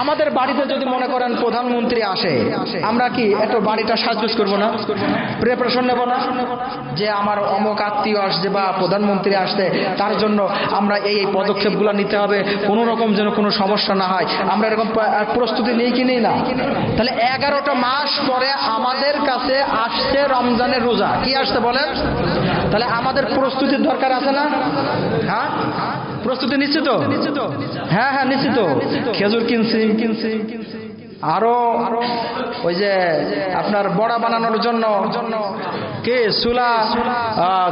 আমাদের বাড়িতে যদি মনে করেন প্রধানমন্ত্রী আসে, আমরা কি একটু বাড়িটা সাজগুজ করব না? প্রিপারেশন নেব না? যে আমার অমক আত্মীয় আসছে বা প্রধানমন্ত্রী আসতে তার জন্য আমরা এই এই পদক্ষেপগুলো নিতে হবে। কোনো রকম যেন কোনো সমস্যা না হয়। আমরা এরকম প্রস্তুতি নিই কি নিই না? তাহলে এগারোটা মাস পরে আমাদের কাছে আসছে রমজানের রোজা। কি আসছে বলেন? তাহলে আমাদের প্রস্তুতির দরকার আছে না? হ্যাঁ? প্রস্তুতি নিশ্চিত? হ্যাঁ হ্যাঁ নিশ্চিত। খেজুর কিনছি কিনছি আরও ওই যে আপনার বড়া বানানোর জন্য, কে সুলা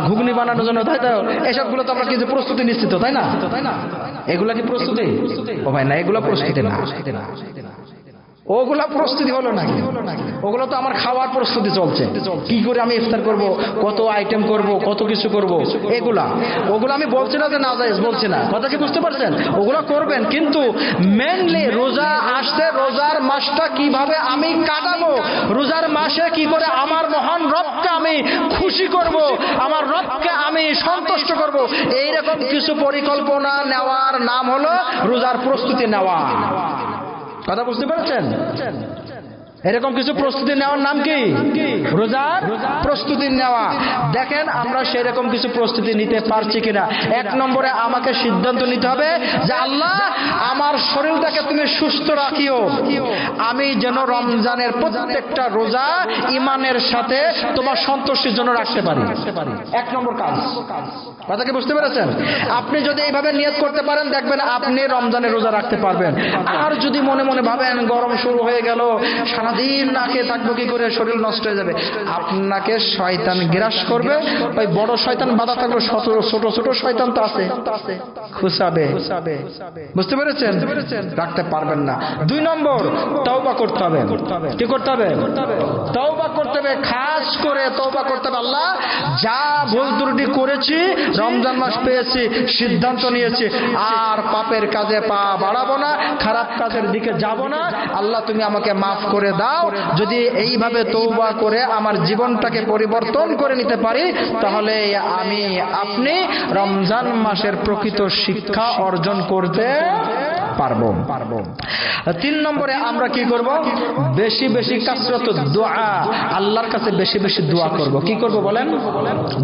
ঘুগনি বানানোর জন্য, তাই তো? এসবগুলো তো আমরা কিন্তু প্রস্তুতি নিশ্চিত, তাই না? এগুলা কি প্রস্তুতি? ও ভাই, না, এগুলো প্রস্তুতি না। ওগুলা প্রস্তুতি হলো নাকি? ওগুলো তো আমার খাওয়ার প্রস্তুতি চলছে। কি করে আমি ইফতার করব? কত আইটেম করব? কত কিছু করব? এগুলা। ওগুলো আমি বলছি না যে না যাই বলছি না। কথা কি বুঝতে পারছেন? ওগুলো করবেন, কিন্তু মেনলি রোজা আসছে, রোজার মাসটা কীভাবে আমি কাটাবো? রোজার মাসে কি করে আমার মহান রবকে আমি খুশি করব? আমার রবকে আমি সন্তুষ্ট করব? এইরকম কিছু পরিকল্পনা নেওয়ার নাম হলো রোজার প্রস্তুতি নেওয়া। কথা বুঝতে পারছেন এরকম কিছু প্রস্তুতি নেওয়ার নাম কি? রোজার প্রস্তুতি নেওয়া। দেখেন আমরা সেরকম কিছু প্রস্তুতি নিতে পারছি কিনা। এক নম্বরে আমাকে সিদ্ধান্ত নিতে হবে যে আল্লাহ, আমার শরীরটাকে তুমি সুস্থ রাখিও। আমি যেন রমজানের প্রত্যেকটা রোজা ইমানের সাথে তোমার সন্তুষ্টির জন্য রাখতে পারি। এক নম্বর কাজ। কথা কি বুঝতে পেরেছেন? আপনি যদি এইভাবে নিয়ত করতে পারেন, দেখবেন আপনি রমজানের রোজা রাখতে পারবেন। আর যদি মনে মনে ভাবেন গরম শুরু হয়ে গেল সারাদিন না খেয়ে থাকব কি করে? শরীর নষ্ট হয়ে যাবে। আপনাকে শয়তান গ্রাস করবে। ওই বড় শয়তান বাধা থাকল, ছোট ছোট শয়তান তো আছে। খুশাবে বুঝতে পেরেছেন? রাখতে পারবেন না। দুই নম্বর, তওবা করতে হবে। কি করতে হবে? তওবা করতে হবে। খাস করে তওবা করতে হবে যা ভুল ত্রুটি করেছি, রমজান মাস পেয়েছি, সিদ্ধান্ত নিয়েছি, আর পাপের কাজে পা বাড়াবো না, খারাপ কাজের দিকে যাব না। আল্লাহ, তুমি আমাকে মাফ করে দাও। যদি এইভাবে তৌবা করে আমার জীবনটাকে পরিবর্তন করে নিতে পারি, তাহলে আমি, আপনি রমজান মাসের প্রকৃত শিক্ষা অর্জন করতে পারব। তিন নম্বরে আমরা কি করব? বেশি বেশি কাসরত দোয়া। আল্লাহর কাছে বেশি বেশি দোয়া করব। কি করব বলেন?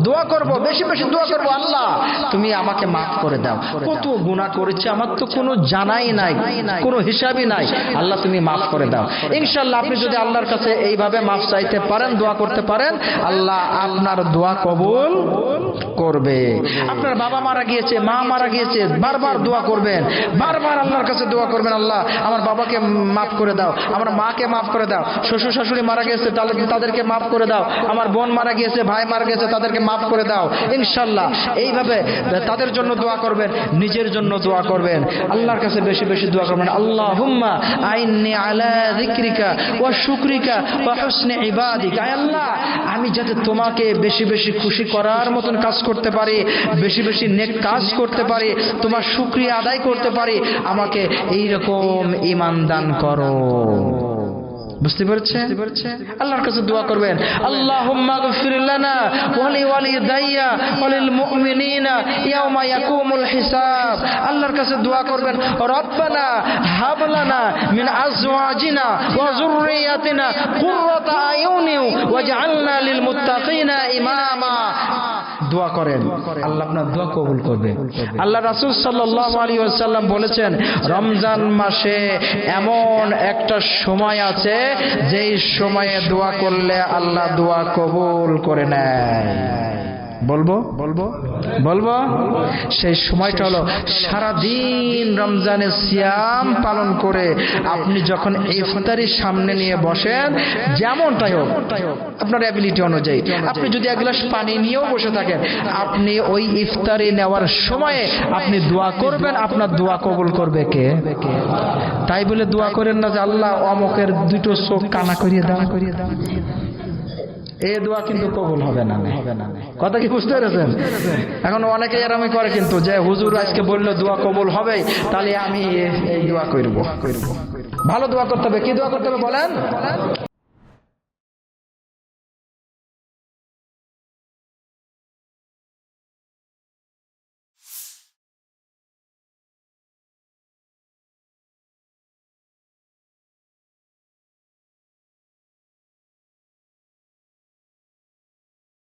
দোয়া করব, বেশি বেশি দোয়া করব। আল্লাহ, তুমি আমাকে মাফ করে দাও। কত গুনাহ করেছি, আমার তো কোনো জানাই নাই, কোনো হিসাবই নাই। আল্লাহ, তুমি মাফ করে দাও। ইনশাআল্লাহ, আপনি যদি আল্লাহর কাছে এইভাবে মাফ চাইতে পারেন, দোয়া করতে পারেন, আল্লাহ আপনার দোয়া কবুল করবে। আপনার বাবা মারা গিয়েছে, মা মারা গিয়েছে, বারবার দোয়া করবেন। বারবার আল্লাহর কাছে দোয়া করবেন, আল্লাহ, আমার বাবাকে মাফ করে দাও, আমার মাকে মাফ করে দাও, শ্বশুর শাশুড়ি মারা তাহলে তাদেরকে মাফ করে দাও, আমার বোন মারা গিয়েছে, ভাই মারা গিয়েছে, তাদেরকে মাফ করে দাও, ইনশাল্লাহ, এইভাবে তাদের জন্য দোয়া করবেন, নিজের জন্য দোয়া করবেন, আল্লাহর কাছে বেশি বেশি দোয়া করবেন আল্লাহ হুম্মা আইনি আলা যিকরিকা ওয়া শুকরিকা ইবাদিকা। আল্লাহ, আমি যাতে তোমাকে বেশি বেশি খুশি করার মতন কাজ করতে পারি, বেশি বেশি নেক কাজ করতে পারি, তোমার শুক্রিয়া আদায় করতে পারি আমাকে এই রকম ইমান দান করো। বুঝতে পারছে আল্লাহর কাছে দোয়া করবেন। আল্লাহুম্মা গফির লানা ওয়া লিওয়ালিদাইয়া ওয়া মুমিনিনা ইয়াওমা ইয়াকুমুল হিসাব। আল্লাহর কাছে দোয়া করবেন রব্বানা হাব লানা মিন আজওয়াজিনা ওয়া যুররিয়াতিনা কুররাতা আয়ুনি ওয়াজআলনা লিল মুত্তাকিনা ইমামা। দোয়া করেন। আল্লাহ আপনার দোয়া কবুল করবে। আল্লাহ রাসুল সাল্লাল্লাহু আলাইহি ওয়াসাল্লাম বলেছেন রমজান মাসে এমন একটা সময় আছে যেই সময়ে দোয়া করলে আল্লাহ দোয়া কবুল করে নেয়। বলব? বলব? বলব সেই সময়টা হলো সারাদিন রমজানের সিয়াম পালন করে আপনি যখন ইফতারির সামনে নিয়ে বসেন, যেমনটাই হোক, আপনার অ্যাবিলিটি অনুযায়ী। আপনি যদি এক গ্লাস পানি নিয়েও বসে থাকেন, আপনি ওই ইফতারি নেওয়ার সময়ে আপনি দোয়া করবেন, আপনার দোয়া কবুল করবে কে? তাই বলে দোয়া করেন না যে আল্লাহ অমকের দুটো চোখ কানা করিয়ে দাও করিয়ে দাও। এ দোয়া কিন্তু কবুল হবে না হবে না। কথা কি বুঝতে পেরেছেন? এখন অনেকে এরমই করে কিন্তু যে, হুজুর আজকে বলল দোয়া কবুল হবে, তাহলে আমি এই দোয়া করব করব ভালো দোয়া করতে হবে। কি দোয়া করতে হবে বলেন?